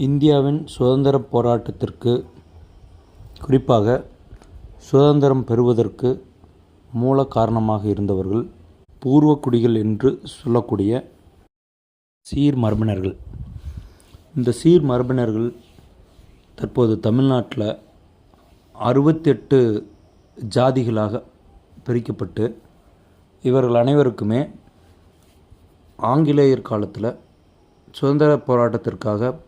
இந்தியாவின் சுதந்திரப் போராட்டத்திற்கு குறிப்பாக சுதந்திரம் பெறுவதற்கு மூல காரணமாக இருந்தவர்கள் பூர்வக்குடிகள் என்று சொல்லக்கூடிய சீர் மரபினர்கள். இந்த சீர் மரபினர்கள் தற்போது தமிழ்நாட்டில் அறுபத்தெட்டு ஜாதிகளாக பிரிக்கப்பட்டு இவர்கள் அனைவருக்குமே ஆங்கிலேயர் காலத்தில் சுதந்திர போராட்டத்திற்காக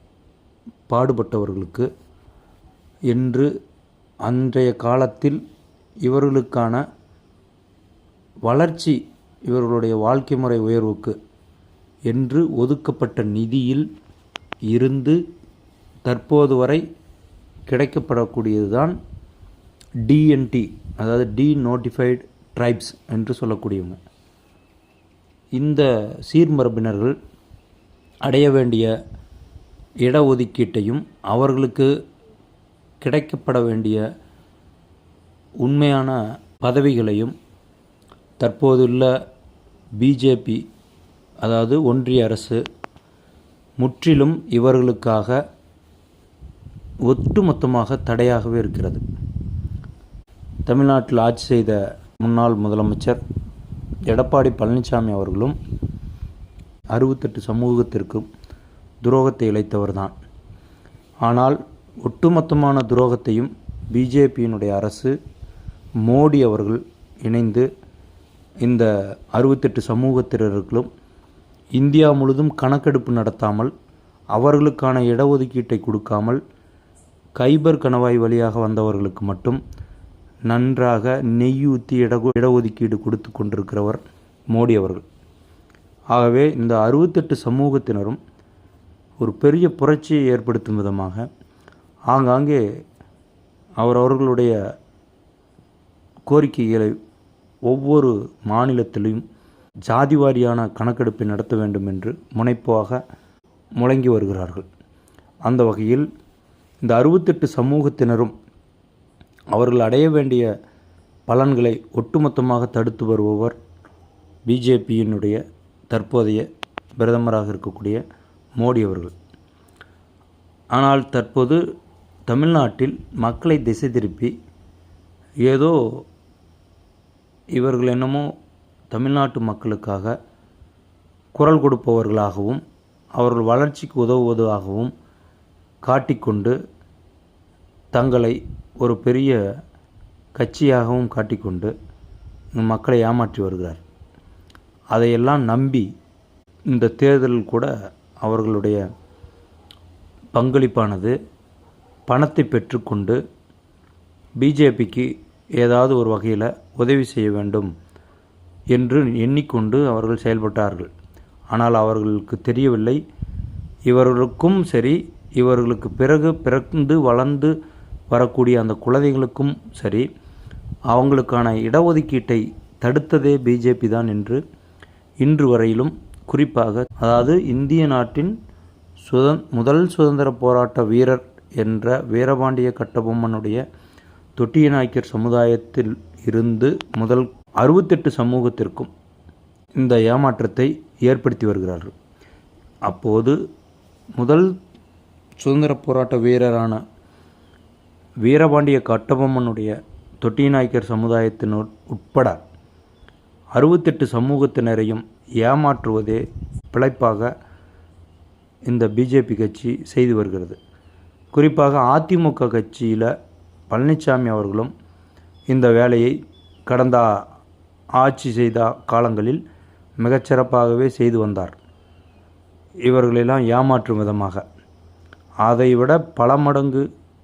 பாடுபட்டவர்களுக்கு என்று அன்றைய காலத்தில் இவர்களுக்கான வளர்ச்சி இவர்களுடைய வாழ்க்கை முறை உயர்வுக்கு என்று ஒதுக்கப்பட்ட நிதியில் இருந்து தற்போது வரை கிடைக்கப்படக்கூடியது தான் டிஎன்டி அதாவது டி நோட்டிஃபைடு ட்ரைப்ஸ் என்று சொல்லக்கூடியவங்க. இந்த சீர்மரபினர்கள் அடைய வேண்டிய இடஒதுக்கீட்டையும் அவர்களுக்கு கிடைக்கப்பட வேண்டிய உண்மையான பதவிகளையும் தற்போதுள்ள பிஜேபி அதாவது ஒன்றிய அரசு முற்றிலும் இவர்களுக்காக ஒட்டுமொத்தமாக தடையாகவே இருக்கிறது. தமிழ்நாட்டில் ஆட்சி செய்த முன்னாள் முதலமைச்சர் எடப்பாடி பழனிசாமி அவர்களும் அறுபத்தெட்டு சமூகத்திற்கும் துரோகத்தை இழைத்தவர்தான். ஆனால் ஒட்டுமொத்தமான துரோகத்தையும் பிஜேபியினுடைய அரசு மோடி அவர்கள் இணைந்து இந்த அறுபத்தெட்டு சமூகத்தினர்களும் இந்தியா முழுதும் கணக்கெடுப்பு நடத்தாமல் அவர்களுக்கான இடஒதுக்கீட்டை கொடுக்காமல் கைபர் கணவாய் வழியாக வந்தவர்களுக்கு மட்டும் நன்றாக நெய்யூத்தி இட இடஒதுக்கீடு கொடுத்து கொண்டிருக்கிறவர் மோடி அவர்கள். ஆகவே இந்த அறுபத்தெட்டு சமூகத்தினரும் ஒரு பெரிய புரட்சியை ஏற்படுத்தும் விதமாக ஆங்காங்கே அவரவர்களுடைய கோரிக்கைகளை ஒவ்வொரு மாநிலத்திலும் ஜாதி வாரியான கணக்கெடுப்பை நடத்த வேண்டும் என்று முனைப்பாக முழங்கி வருகிறார்கள். அந்த வகையில் இந்த அறுபத்தெட்டு சமூகத்தினரும் அவர்கள் அடைய வேண்டிய பலன்களை ஒட்டுமொத்தமாக தடுத்து வருபவர் பிஜேபியினுடைய தற்போதைய பிரதமராக இருக்கக்கூடிய மோடி அவர்கள். ஆனால் தற்போது தமிழ்நாட்டில் மக்களை திசை திருப்பி ஏதோ இவர்கள் என்னமோ தமிழ்நாட்டு மக்களுக்காக குரல் கொடுப்பவர்களாகவும் அவர்கள் வளர்ச்சிக்கு உதவுவதாகவும் காட்டிக்கொண்டு தங்களை ஒரு பெரிய கட்சியாகவும் காட்டிக்கொண்டு மக்களை ஏமாற்றி வருகிறார். அதையெல்லாம் நம்பி இந்த தேர்தலில் கூட அவர்களுடைய பங்களிப்பானது பணத்தை பெற்றுக்கொண்டு பிஜேபிக்கு ஏதாவது ஒரு வகையில் உதவி செய்ய வேண்டும் என்று எண்ணிக்கொண்டு அவர்கள் செயல்பட்டார்கள். ஆனால் அவர்களுக்கு தெரியவில்லை. இவர்களுக்கும் சரி இவர்களுக்கு பிறகு பிறந்து வளர்ந்து வரக்கூடிய அந்த குழந்தைகளுக்கும் சரி அவங்களுக்கான இடஒதுக்கீட்டை தடுத்ததே பிஜேபி தான் என்று இன்று வரையிலும் குறிப்பாக அதாவது இந்திய நாட்டின் சுதந் முதல் சுதந்திர போராட்ட வீரர் என்ற வீரபாண்டிய கட்டபொம்மனுடைய தொட்டிய நாயக்கர் சமுதாயத்தில் இருந்து முதல் அறுபத்தெட்டு சமூகத்திற்கும் இந்த ஏமாற்றத்தை ஏற்படுத்தி வருகிறார்கள். அப்போது முதல் சுதந்திர போராட்ட வீரரான வீரபாண்டிய கட்டபொம்மனுடைய தொட்டிய நாயக்கர் சமுதாயத்தினர் உட்பட அறுபத்தெட்டு சமூகத்தினரையும் ஏமாற்றுவதே பிழைப்பாக இந்த பிஜேபி கட்சி செய்து வருகிறது. குறிப்பாக அதிமுக கட்சியில் பழனிசாமி அவர்களும் இந்த வேலையை கடந்த ஆட்சி செய்த காலங்களில் மிகச்சிறப்பாகவே செய்து வந்தார். இவர்களெல்லாம் ஏமாற்றும் விதமாக. அதைவிட பல மடங்கு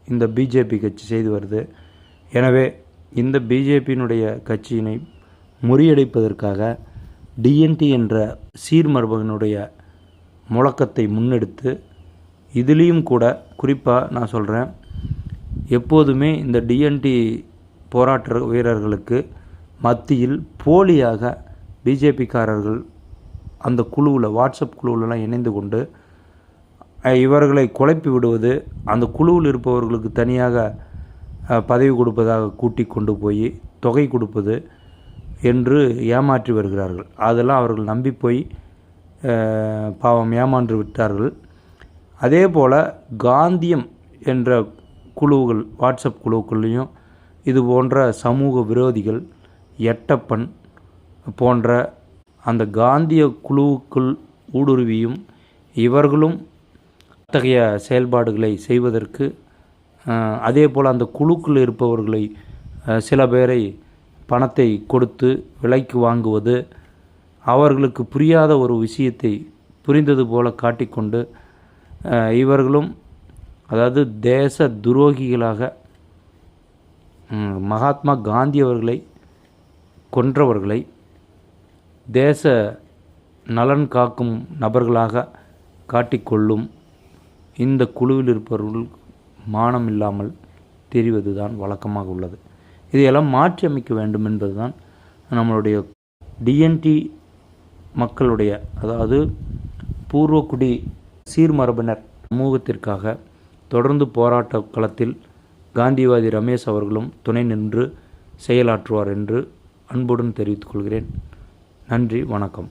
இந்த பிஜேபி கட்சி செய்து வருது. எனவே இந்த பிஜேபியினுடைய கட்சியினை முறியடிப்பதற்காக டிஎன்டி என்ற சீர்மரபனுடைய முழக்கத்தை முன்னெடுத்து இதுலேயும் கூட குறிப்பாக நான் சொல்கிறேன் எப்போதுமே இந்த டிஎன்டி போராட்ட வீரர்களுக்கு மத்தியில் போலியாக பிஜேபிக்காரர்கள் அந்த குழுவில் வாட்ஸ்அப் குழுவிலலாம் இணைந்து கொண்டு இவர்களை குழப்பி விடுவது அந்த குழுவில் இருப்பவர்களுக்கு தனியாக பதவி கொடுப்பதாக கூட்டி கொண்டு போய் தொகை கொடுப்பது என்று ஏமாற்றி வருகிறார்கள். அதெல்லாம் அவர்கள் நம்பி போய் பாவம் ஏமான்று விட்டார்கள். அதே போல் காந்தியம் என்ற குழுக்கள் வாட்ஸ்அப் குழுக்கள்லேயும் இது போன்ற சமூக விரோதிகள் எட்டப்பன் போன்ற அந்த காந்திய குழுவுக்குள் ஊடுருவியும் இவர்களும் அத்தகைய செயல்பாடுகளை செய்வதற்கு அதே போல் அந்த குழுக்கள் இருப்பவர்களை சில பேரை பணத்தை கொடுத்து விலைக்கு வாங்குவது அவர்களுக்கு புரியாத ஒரு விஷயத்தை புரிந்தது போல காட்டிக்கொண்டு இவர்களும் அதாவது தேச துரோகிகளாக மகாத்மா காந்தி அவர்களை கொன்றவர்களை தேச நலன் காக்கும் நபர்களாக காட்டிக்கொள்ளும் இந்த குழுவில் இருப்பவர்கள் மானம் இல்லாமல் தெரிவதுதான் வழக்கமாக உள்ளது. இதையெல்லாம் மாற்றி அமைக்க வேண்டும் என்பதுதான் நம்மளுடைய டிஎன்டி மக்களுடைய அதாவது பூர்வக்குடி சீர்மரபினர் சமூகத்திற்காக தொடர்ந்து போராட்ட களத்தில் காந்திவாதி ரமேஷ் அவர்களும் துணை நின்று செயலாற்றுவார் என்று அன்புடன் தெரிவித்துக் கொள்கிறேன். நன்றி வணக்கம்.